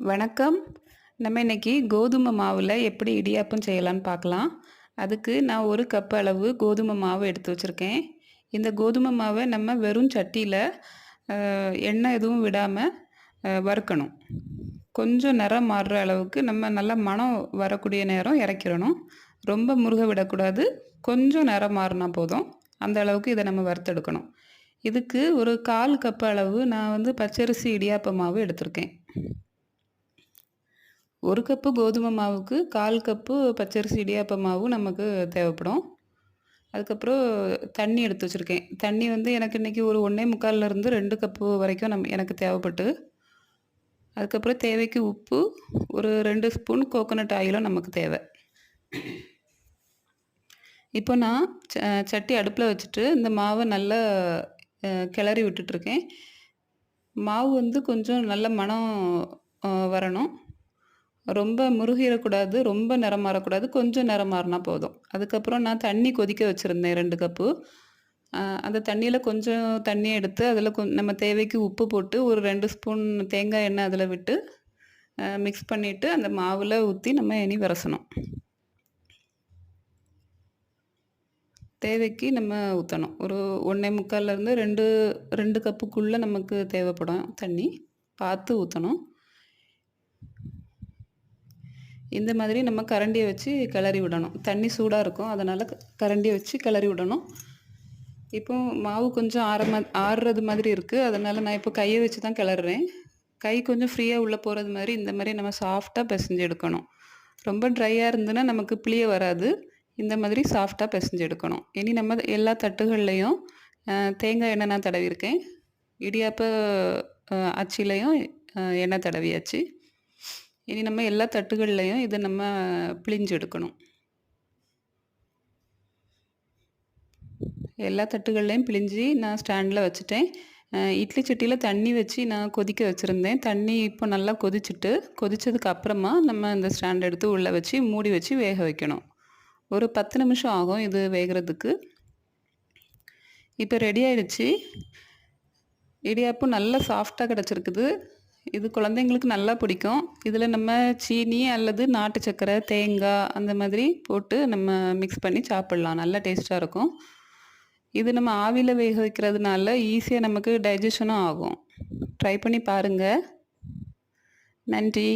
வணக்கம். நம்ம இன்னைக்கு கோதுமை மாவில் எப்படி இடியாப்பம் செய்யலான்னு பார்க்கலாம். அதுக்கு நான் ஒரு கப் அளவு கோதுமை மாவு எடுத்து வச்சுருக்கேன். இந்த கோதுமை மாவை நம்ம வெறும் சட்டியில் எண்ணெய் எதுவும் விடாமல் வறுக்கணும். கொஞ்சம் நிறம் மாறுற அளவுக்கு நம்ம நல்லா மனம் வரக்கூடிய நேரம் இறக்கிடணும். ரொம்ப முருக விடக்கூடாது. கொஞ்சம் நிறம் மாறினா போதும். அந்த அளவுக்கு இதை நம்ம வறுத்தெடுக்கணும். இதுக்கு ஒரு கால் கப் அளவு நான் வந்து பச்சரிசி இடியாப்ப மாவு எடுத்திருக்கேன். ஒரு கப்பு கோதுமை மாவுக்கு கால் கப்பு பச்சரிசி இடியாப்ப மாவு நமக்கு தேவைப்படும். அதுக்கப்புறம் தண்ணி எடுத்து வச்சுருக்கேன். தண்ணி வந்து எனக்கு இன்றைக்கி ஒரு ஒன்றே முக்கால்லேருந்து ரெண்டு கப்பு வரைக்கும் நம் எனக்கு தேவைப்பட்டு. அதுக்கப்புறம் தேவைக்கு உப்பு ஒரு ரெண்டு ஸ்பூன் கோகோனட் ஆயிலும் நமக்கு தேவை. இப்போ நான் ச சட்டி அடுப்பில் வச்சுட்டு இந்த மாவை நல்லா கிளறி விட்டுட்ருக்கேன் மாவு வந்து கொஞ்சம் நல்ல மனம் வரணும். ரொம்ப முருகிடக்கூடாது ரொம்ப நிறம் மாறக்கூடாது கொஞ்சம் நிறம் மாறினா போதும். அதுக்கப்புறம் நான் தண்ணி கொதிக்க வச்சுருந்தேன் ரெண்டு கப்பு. அந்த தண்ணியில் கொஞ்சம் தண்ணி எடுத்து அதில் நம்ம தேவைக்கு உப்பு போட்டு ஒரு ரெண்டு ஸ்பூன் தேங்காய் எண்ணெய் அதில் விட்டு மிக்ஸ் பண்ணிவிட்டு அந்த மாவில் ஊற்றி நம்ம இனி விரசணும். தேவைக்கு நம்ம ஊற்றணும் ஒரு ஒன்றே முக்கால்லேருந்து ரெண்டு ரெண்டு கப்புக்குள்ளே நமக்கு தேவைப்படும் தண்ணி. பார்த்து ஊற்றணும் இந்த மாதிரி நம்ம கரண்டியை வச்சு கிளறி விடணும். தண்ணி சூடாக இருக்கும். அதனால் கரண்டியை வச்சு கிளறி விடணும். இப்போ மாவு கொஞ்சம் ஆற மா ஆறுறது மாதிரி இருக்குது அதனால் நான் இப்போ கையை வச்சு தான் கிளறுறேன். கை கொஞ்சம் ஃப்ரீயாக உள்ளே போகிறது மாதிரி இந்த மாதிரி நம்ம சாஃப்டாக பிசைஞ்சு எடுக்கணும். ரொம்ப ட்ரையாக இருந்ததுன்னா நமக்கு புளிய வராது. இந்த மாதிரி சாஃப்டாக பிசைஞ்சு எடுக்கணும். இனி நம்ம எல்லா தட்டுகள்லேயும் தேங்காய் எண்ணெய் நான் தடவிருக்கேன் இடியாப்ப அச்சிலையும் எண்ணெய் தடவியாச்சு. இனி நம்ம எல்லா தட்டுகள்லையும் இதை நம்ம பிழிஞ்சு எடுக்கணும். எல்லா தட்டுகள்லையும் பிழிஞ்சு நான் ஸ்டாண்டில் வச்சுட்டேன். இட்லி சட்டியில் தண்ணி வச்சு நான் கொதிக்க வச்சுருந்தேன். தண்ணி இப்போ நல்லா கொதிச்சுட்டு கொதித்ததுக்கு அப்புறமா நம்ம இந்த ஸ்டாண்ட் எடுத்து உள்ளே வச்சு மூடி வச்சு வேக வைக்கணும். ஒரு பத்து நிமிஷம் ஆகும் இது வேகிறதுக்கு. இப்போ ரெடி ஆயிடுச்சு. இடியாப்பும் நல்லா சாஃப்டாக கிடச்சிருக்குது. இது குழந்தைங்களுக்கு நல்லா பிடிக்கும். இதில் நம்ம சீனி அல்லது நாட்டு சர்க்கரை தேங்காய் அந்த மாதிரி போட்டு நம்ம மிக்ஸ் பண்ணி சாப்பிட்லாம். நல்லா டேஸ்ட்டாக இருக்கும். இது நம்ம ஆவியில் வேக வைக்கிறதுனால ஈஸியாக நமக்கு டைஜஷனும் ஆகும். ட்ரை பண்ணி பாருங்கள் நன்றி.